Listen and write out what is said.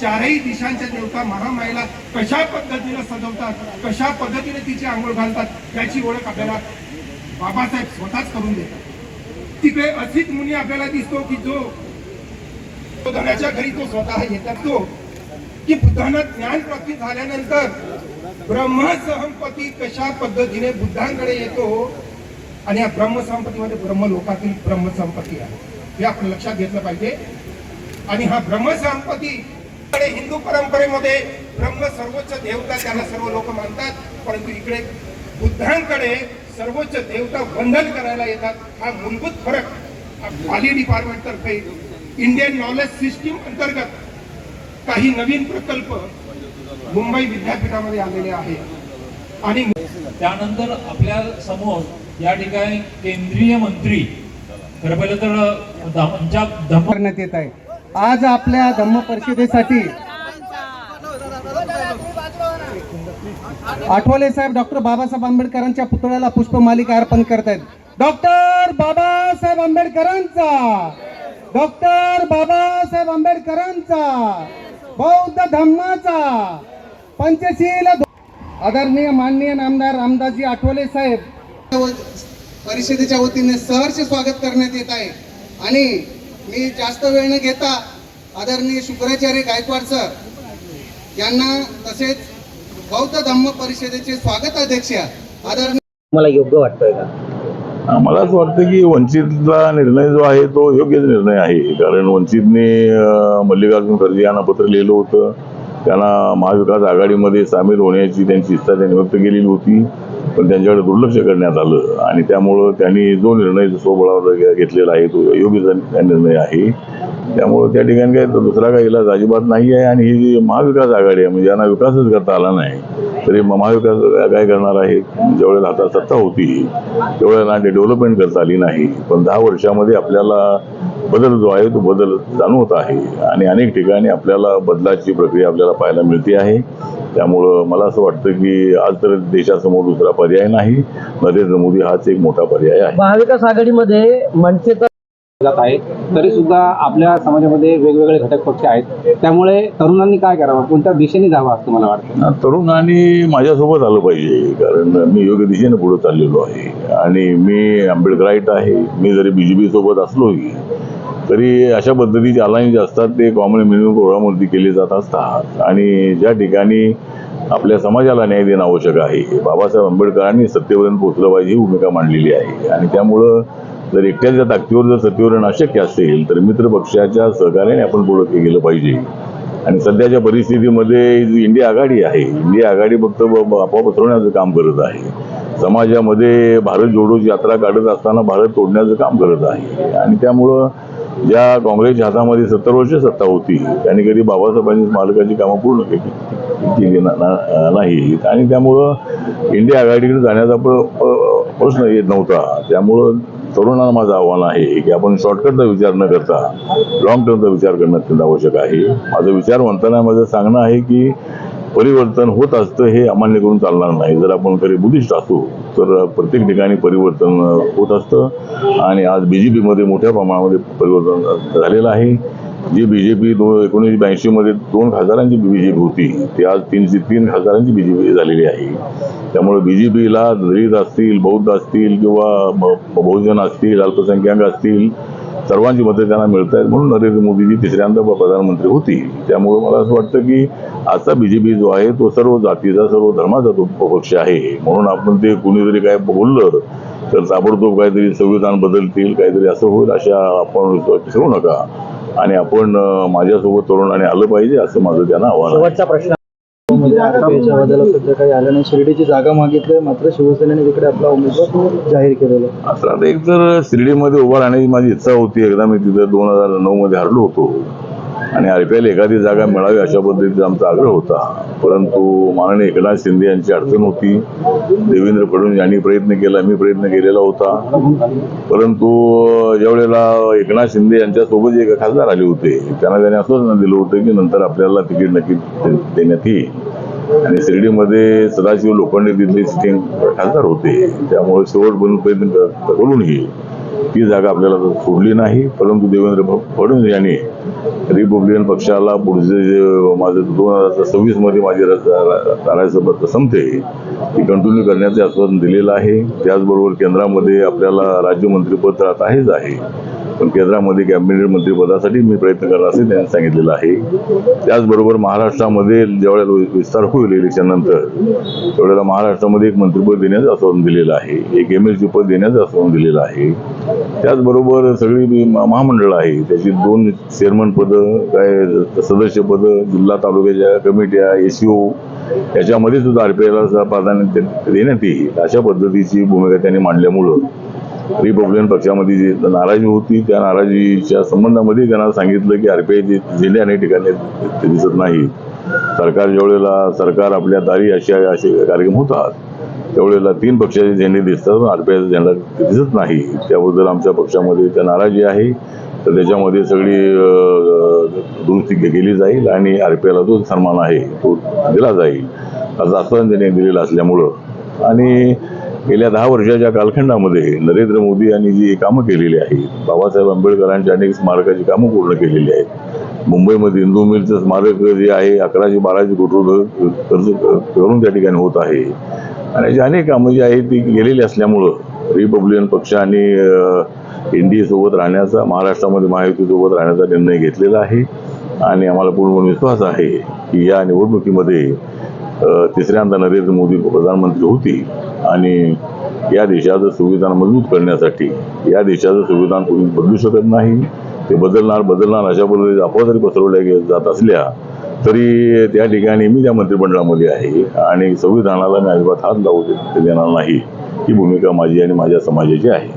चारही दिशांच्या देवता महामाईला कशा पद्धतीने सजवतात कशा पद्धतीने तिची आंघोळ घालतात याची ओळख आपल्याला बाबासाहेब स्वतःच करून देतात. तिकडे असित मुनी आपल्याला दिसतो की जो बुद्धाच्या घरी तो स्वतः येतात तो की बुद्धांना ज्ञान प्राप्ती झाल्यानंतर ब्रह्मसंपत्ती कशा पद्धतीने बुद्धांकडे येतो आणि या ब्रह्मसंपत्तीमध्ये ब्रह्मलोकातील ब्रह्मसंपत्ती आहे. हे आपण लक्षात घेतलं पाहिजे. आणि हा ब्रह्मसंपत्ती हिंदू परंपरेमध्ये ब्रह्म सर्वोच्च देवता त्याला सर्व लोक मानतात परंतु इकडे बुद्धांकडे सर्वोच्च देवता वंदन करायला येतात. हा मूलभूत फरक वाली डिपार्टमेंट तर्फे इंडियन नॉलेज सिस्टीम अंतर्गत काही नवीन प्रकल्प मुंबई विद्यापीठामध्ये आलेले आहेत. आणि त्यानंतर आपल्यासमोर या ठिकाणी केंद्रीय मंत्री खरं पाहिलं तर करण्यात येत आहे. आज आपल्या धम्म परिषदेसाठी आठवले साहेब डॉक्टर बाबासाहेब आंबेडकरांच्या पुतळ्याला पुष्पमालिका अर्पण करत आहेत डॉक्टर बाबासाहेब आंबेडकरांचा! डॉक्टर बाबासाहेब आंबेडकरांचा! बौद्ध धम्माचा! पंचशील धो- आदरणीय माननीय नामदार रामदासजी आठवले साहेब. परिषदेच्या वतीने सहर्ष स्वागत करण्यात येत आहे. आणि मी जास्त वेळ न घेता आदरणीय शुक्राचार्य गायकवाड सर यांना तसेच बौद्ध धम्म परिषदेचे स्वागत अध्यक्ष आदरणीय मला योग्य वाटतोय का? मला असं वाटतं की वंचितला निर्णय जो आहे तो योग्यच निर्णय आहे. कारण वंचितने मल्लिकार्जुन खरगे यांना पत्र लिहिलं होतं. त्यांना महाविकास आघाडीमध्ये सामील होण्याची त्यांची इच्छा त्यांनी व्यक्त केलेली होती. पण त्यांच्याकडे दुर्लक्ष करण्यात आलं. आणि त्यामुळं त्यांनी जो निर्णय स्वबळावर घेतलेला आहे तो योग्य निर्णय आहे. त्यामुळं त्या ठिकाणी काय दुसरा काही इलाज अजिबात नाही आहे. आणि ही जी महाविकास आघाडी आहे म्हणजे यांना विकासच करता आला नाही. तरी महाविकास काय करणार आहे? जेवढ्या हातात सत्ता होती त्यावेळेला डेव्हलपमेंट करता आली नाही. पण दहा वर्षामध्ये आपल्याला बदल जो आहे तो बदल जाणवत आहे. आणि अनेक ठिकाणी आपल्याला बदलाची प्रक्रिया आपल्याला पाहायला मिळते आहे. त्यामुळं मला असं वाटतं की आज तर देशासमोर दुसरा पर्याय नाही. नरेंद्र मोदी हाच एक मोठा पर्याय आहे. महाविकास आघाडीमध्ये मनसेचा जात आहे तरी सुद्धा आपल्या समाजामध्ये वेगवेगळे घटक पक्ष आहेत. त्यामुळे तरुणांनी काय करावं? कोणत्या दिशेने जावं असं मला वाटतं? ना, तरुणांनी माझ्यासोबत आलं पाहिजे. कारण मी योग्य दिशेने पुढे चाललेलो आहे. आणि मी आंबेडकराईट आहे. मी जरी बी जे पी सोबत असलोही तरी अशा पद्धतीचे अलायन्स जे असतात ते कॉमन मिनिमम प्रोग्रामवरती केले जात असतात. आणि ज्या ठिकाणी आपल्या समाजाला न्याय देणं आवश्यक आहे बाबासाहेब आंबेडकरांनी सत्तेवरून पोचलं पाहिजे ही भूमिका मांडलेली आहे. आणि त्यामुळं जर एकट्याच्या ताकदीवर जर सत्तेवर अशक्य असेल तर मित्र पक्षाच्या सहकार्याने आपण पुढे गेलं पाहिजे. आणि सध्याच्या परिस्थितीमध्ये जी इंडिया आघाडी आहे इंडिया आघाडी फक्त आपोआप पसरवण्याचं काम करत आहे. समाजामध्ये भारत जोडोची यात्रा काढत असताना भारत तोडण्याचं काम करत आहे. आणि त्यामुळं ज्या काँग्रेसच्या हातामध्ये सत्तर वर्ष सत्ता होती त्यांनी कधी बाबासाहेबांनी स्मारकाची कामं पूर्ण केली केली ना- ना- आणि त्यामुळं इंडिया आघाडीकडे जाण्याचा प्रश्न येत नव्हता. त्यामुळं तरुणांना माझं आव्हान आहे की आपण शॉर्टकटचा विचार न करता लॉंग टर्मचा विचार करणं अत्यंत आवश्यक आहे. माझं विचार म्हणताना माझं सांगणं आहे की परिवर्तन होत असतं हे अमान्य करून चालणार नाही. जर आपण खरे बुद्धिस्ट असू तर प्रत्येक ठिकाणी परिवर्तन होत असतं. आणि आज बी जे पीमध्ये मोठ्या प्रमाणामध्ये परिवर्तन झालेलं आहे. जी बी जे पी दोन एकोणीसशे ब्याऐंशीमध्ये दोन खासदारांची बी जे पी होती. ती आज तीनशे तीन खासदारांची बी जे पी झालेली आहे. त्यामुळे बी जे पीला दलित असतील बौद्ध असतील किंवा ब- बहुजन असतील अल्पसंख्याक असतील सर्वांची मतं त्यांना मिळत आहेत म्हणून नरेंद्र मोदीजी तिसऱ्यांदा प्रधानमंत्री होतील त्यामुळे मला असं वाटतं की आजचा बी जे पी जो आहे तो सर्व जातीचा सर्व धर्माचा तो पक्ष आहे. म्हणून आपण ते कुणी जरी काय बोललं तर ताबडतोब काहीतरी संविधान बदलतील काहीतरी असं होईल अशा आपण ठेवू नका. आणि आपण माझ्यासोबत तरुणाने आलं पाहिजे असं माझं त्यांना आव्हान शेवटचा प्रश्न याच्याबद्दल सध्या काही आलं नाही. शिर्डीची जागा मागितली मात्र शिवसेनेने तिकडे आपला उमेदवार जाहीर केलेला आता आता एक तर शिर्डीमध्ये उभा राहण्याची माझी इच्छा होती. एकदा मी तिथं दोन हजार नऊ मध्ये हरलो होतो. आणि आर पी एल एखादी जागा मिळावी अशा पद्धतीचा आमचा आग्रह होता. परंतु माननीय एकनाथ शिंदे यांची अडचण होती. देवेंद्र फडणवीस यांनी प्रयत्न केला मी प्रयत्न केलेला होता. परंतु ज्यावेळेला एकनाथ शिंदे यांच्यासोबत जे खासदार आले होते त्यांना त्याने आश्वासन दिलं होतं की नंतर आपल्याला तिकीट नक्की देण्यात येईल. आणि शिर्डीमध्ये सदाशिव लोखंडे तिथले सिटिंग खासदार होते. त्यामुळे शेवट बनून प्रयत्न करूनही ती जागा आपल्याला सोडली नाही. परंतु देवेंद्र फडणवीस यांनी रिपब्लिकन पक्षाला पुढचे जे माझं दोन हजार सव्वीसमध्ये माझी रा- राज्यसभा संपते ती कंटिन्यू करण्याचे आश्वासन दिलेलं आहे. त्याचबरोबर केंद्रामध्ये आपल्याला राज्यमंत्रीपद राहत आहेच आहे. पण केंद्रामध्ये कॅबिनेट मंत्रिपदासाठी मी प्रयत्न करणार असे त्यांनी सांगितलेलं आहे. त्याचबरोबर महाराष्ट्रामध्ये ज्यावेळेला विस्तार होईल इलेक्शननंतर तेवढ्याला त्यावेळेला महाराष्ट्रामध्ये एक मंत्रिपद देण्याचं आश्वासन दिलेलं आहे. एक एम एल पद देण्याचं आश्वासन दिलेलं आहे. त्याचबरोबर सगळी जी महामंडळं आहे. त्याची दोन चेअरमन पदं काय सदस्य पदं जिल्हा तालुक्याच्या कमिट्या एसीओ याच्यामध्ये सुद्धा आर पी आरपीआयला प्राधान्य दे- देण्यात येईल. अशा पद्धतीची भूमिका त्यांनी मांडल्यामुळं रिपब्लिकन पक्षामध्ये जी नाराजी होती त्या नाराजीच्या संबंधामध्ये त्यांना सांगितलं की आरपीआयचे झेंडे अनेक ठिकाणी ते दिसत नाही. सरकार ज्यावेळेला सरकार आपल्या दारी अशा असे कार्यक्रम होतात त्यावेळेला तीन पक्षाचे झेंडे दिसतात आरपीआयचा झेंडा दिसत नाही. त्याबद्दल आमच्या पक्षामध्ये त्या नाराजी आहे. तर त्याच्यामध्ये सगळी दुरुस्ती केली जाईल आणि आरपीआयला जो सन्मान आहे तो दिला जाईल. असं आश्वासन त्यांनी दिलेलं असल्यामुळं. आणि गेल्या दहा वर्षाच्या कालखंडामध्ये नरेंद्र मोदी यांनी जी कामं केलेली आहेत बाबासाहेब आंबेडकरांच्या अनेक स्मारकाची कामं पूर्ण केलेली आहेत. मुंबईमध्ये इंदू मिलचं स्मारक जे आहे अकराशे बाराशे कोटी कर्ज खर्च करून त्या ठिकाणी होत आहे. आणि अशी अनेक कामं जी आहेत ती गेलेली असल्यामुळं रिपब्लिकन पक्ष आणि इन डी एसोबत राहण्याचा महाराष्ट्रामध्ये महायुतीसोबत राहण्याचा निर्णय घेतलेला आहे. आणि आम्हाला पूर्ण विश्वास आहे की या निवडणुकीमध्ये तिसऱ्यांदा नरेंद्र मोदी प्रधानमंत्री होती आणि या देशाचं संविधान मजबूत करण्यासाठी या देशाचं संविधान कोणी बदलू शकत नाही. ते बदलणार बदलणार अशा पद्धतीने अफवा जरी पसरवल्या जात असल्या तरी त्या ठिकाणी मी त्या मंत्रिमंडळामध्ये आहे आणि संविधानाला मी अजिबात हात लावू देणार नाही. ही भूमिका माझी आणि माझ्या समाजाची आहे.